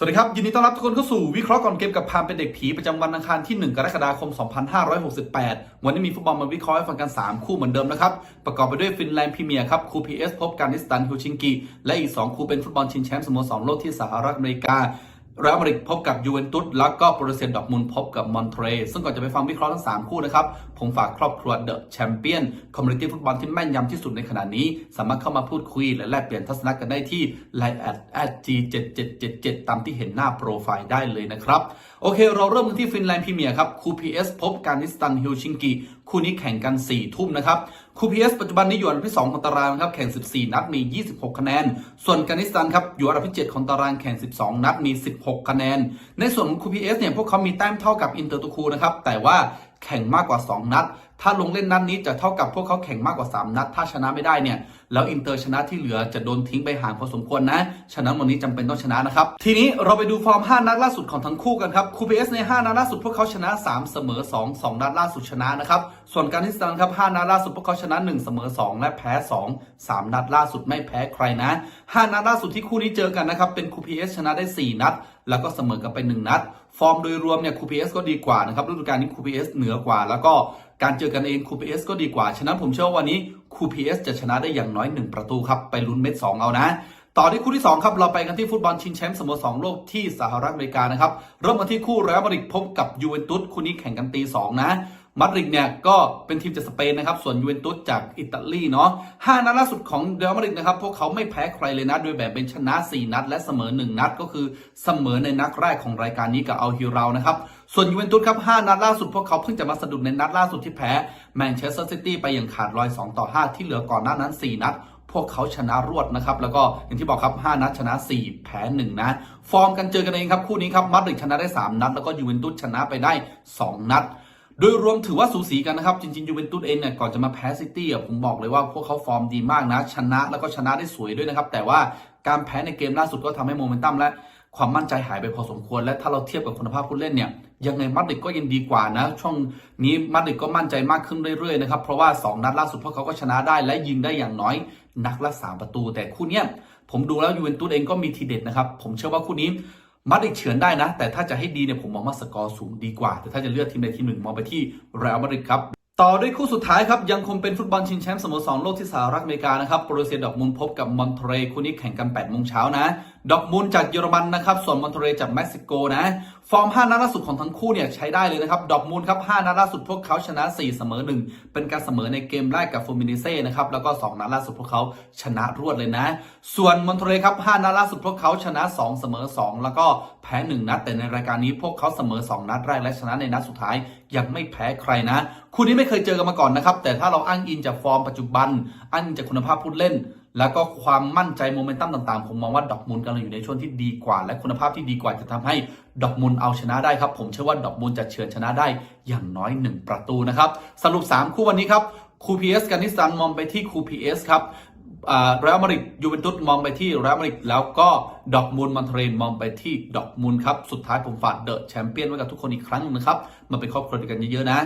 สวัสดีครับ ยินดีต้อนรับทุกคนเข้าสู่วิเคราะห์ก่อนเกมกับพามเป็นเด็กผี ประจำวันอังคารที่ 1 กรกฎาคม 2568 วันนี้มีฟุตบอลมาวิเคราะห์ให้ฟังกัน 3 คู่เหมือนเดิมนะครับ ประกอบไปด้วยฟินแลนด์พรีเมียร์ครับคูพีเอสพบการนิสตันฮิวชิงกีและอีก 2 คู่เป็นฟุตบอลชิงแชมป์สโมสรโลกที่สหรัฐอเมริกา เรอัลมาดริดพบกับยูเวนตุสแล้วก็โปรเซียดอร์ทมุนพบกับมอนเทรซึ่งก่อนจะไปฟังวิเคราะห์ทั้ง 3 คู่นะครับ ผมฝากครอบครัวเดอะแชมเปี้ยนคอมมูนิตี้ฟุตบอลที่แม่นยำที่สุดในขณะนี้ สามารถเข้ามาพูดคุย และแลกเปลี่ยนทัศนะกันได้ที่ line at at g 7 7 7 7ตามที่เห็นหน้าโปรไฟล์ได้เลยนะครับ โอเค เราเริ่มกันที่ฟินแลนด์พรีเมียร์ครับคูพีเอสพบการนิสตันฮิลชิงกิคู่นี้แข่งกัน4ทุ่มนะครับ คูพีเอสปัจจุบันนี้อยู่อันดับที่ 2 ของตารางครับแข่ง 14 นัดมี 26 คะแนน ส่วนกานิสตันครับอยู่อันดับที่ 7 ของตารางแข่ง 12 นัดมี 16 คะแนน ในส่วนของคูพีเอสเนี่ยพวกเขามีแต้มเท่ากับอินเตอร์ตูคูนะครับแต่ว่า แข่งมากกว่า 2 นัด ถ้าลงเล่นนัดนี้จะเท่ากับพวกเขาแข่งมากกว่า 3 นัด ถ้าชนะไม่ได้เนี่ย แล้วอินเตอร์ชนะที่เหลือจะโดนทิ้งไปห่างพอสมควรนะ ฉะนั้นวันนี้จำเป็นต้องชนะนะครับ ทีนี้เราไปดูฟอร์ม 5 นัดล่าสุดของทั้งคู่กันครับ คูเปสใน5นัดล่าสุดพวกเขาชนะ 3 เสมอ 2 2 นัดล่าสุดชนะนะครับ ส่วนการที่สตันครับ5นัดล่าสุดพวกเขาชนะ 1 เสมอ 2 และแพ้ 2 3 นัดล่าสุดไม่แพ้ใครนะ 5 นัดล่าสุดที่คู่นี้เจอกันนะครับ เป็นคูเอสชนะได้ 4 นัด แล้วก็เสมอกันไป1นัด ฟอร์มโดยรวมเนี่ยคูพีเอสก็ดีกว่านะครับฤดูกาลนี้คูพีเอสเหนือกว่า แล้วก็การเจอกันเองคูพีเอสก็ดีกว่า ฉะนั้นผมเชื่อว่าวันนี้คูพีเอสจะชนะได้อย่างน้อย 1 ประตูครับ ไปลุ้นเม็ด 2 เอานะต่อที่คู่ที่ 2 ครับ เราไปกันที่ฟุตบอลชิงแชมป์สโมสรโลกที่สหรัฐอเมริกานะครับเริ่มกันที่คู่เรอัลมาดริดพบกับยูเวนตุสคู่นี้แข่งกันตี2นะ มาดริดเนี่ยก็เป็นทีมจากสเปนนะครับ ส่วนยูเวนตุสจากอิตาลีเนาะห้านัดล่าสุดของเรอัลมาดริดนะครับ พวกเขาไม่แพ้ใครเลยนะ โดยแบ่งเป็นชนะ 4 นัด และเสมอ 1 นัด ก็คือเสมอในนัดแรกของรายการนี้กับอัลฮิรานะครับ ส่วนยูเวนตุสครับ 5 นัดล่าสุด พวกเขาเพิ่งจะมาสะดุดในนัดล่าสุดที่แพ้แมนเชสเตอร์ซิตี้ไปอย่างขาดลอย 2 ต่อ 5 ที่เหลือก่อนหน้านั้น 4 นัดพวกเขาชนะรวดนะครับ แล้วก็อย่างที่บอกครับ 5 นัดชนะ 4 แพ้ 1 นะ ฟอร์มกันเจอกันเองครับ คู่นี้ครับมาดริดชนะได้ 3 นัด แล้วก็ยูเวนตุสชนะไปได้ 2 นัด โดยรวมถือว่าสูสีกันนะครับ จริงๆยูเวนตุสเองเนี่ยก่อนจะมาแพ้ซิตี้อะผมบอกเลยว่าพวกเขาฟอร์มดีมากนะ ชนะแล้วก็ชนะได้สวยด้วยนะครับ แต่ว่าการแพ้ในเกมล่าสุดก็ทำให้โมเมนตัมและความมั่นใจหายไปพอสมควร และถ้าเราเทียบกับคุณภาพผู้เล่นเนี่ยยังไงมาดริดก็ยังดีกว่านะ ช่วงนี้มาดริดก็มั่นใจมากขึ้นเรื่อยๆนะครับเพราะว่า 2 นัดล่าสุดพวกเขาก็ชนะได้และยิงได้อย่างน้อยนักละสามประตู แต่คู่นี้ผมดูแล้วยูเวนตุสเองก็มีทีเด็ดนะครับผมเชื่อว่าคู่นี้ มาดริดเฉือนได้นะ แต่ถ้าจะให้ดีเนี่ยผมมองว่าสกอร์สูงดีกว่า แต่ถ้าจะเลือกทีมใดทีมหนึ่งมองไปที่เรอัลมาดริดครับ ต่อด้วยคู่สุดท้ายครับยังคงเป็นฟุตบอลชิงแชมป์สโมสรโลกที่สหรัฐอเมริกานะครับโปรเซียดอกมุนพบกับมอนเทเรคู่นี้แข่งกัน8โมงเช้านะ ดอกมุนจากเยอรมันนะครับส่วนมอนเทเรจากเม็กซิโกนะ ฟอร์ม 5 นัดล่าสุดของทั้งคู่เนี่ยใช้ได้เลยนะครับ ดอกมุนครับ5นัดล่าสุดพวกเขาชนะ 4 เสมอ 1 เป็นการเสมอในเกมแรกกับฟูมินิเซ่นะครับแล้วก็ 2 นัดล่าสุดพวกเขาชนะรวดเลยนะ ส่วนมอนเทเรครับ5นัดล่าสุดพวกเขาชนะ 2 เสมอ 2 แล้วก็แพ้1นัดแต่ในรายการนี้พวกเขาเสมอ 2 นัดแรกและชนะในนัดสุดท้ายยังไม่แพ้ใครนะ คู่นี้ไม่เคยเจอกันมาก่อนนะครับ แต่ถ้าเราอ้างอิงจากฟอร์มปัจจุบัน อ้างอิงจากคุณภาพผู้เล่น แล้วก็ความมั่นใจโมเมนตัมต่างๆ ผมมองว่าดอกมูลกำลังอยู่ในช่วงที่ดีกว่า และคุณภาพที่ดีกว่าจะทำให้ดอกมูลเอาชนะได้ครับ ผมเชื่อว่าดอกมูลจะเฉือนชนะได้อย่างน้อย 1 ประตูนะครับสรุป 3 คู่วันนี้ครับคูพีเอสกันนิสตันมองไปที่คูพีเอสครับเรอัลมาดริดยูเวนตุสมองไปที่เรอัลมาดริดแล้วก็ดอกมูลมอนเทเรนมองไปที่ดอกมูลครับ สุดท้ายผมฝากเดอะแชมเปี้ยนไว้กับทุกคนอีกครั้งหนึงนะครับ มาเป็นครอบครัวกันเยอะๆนะ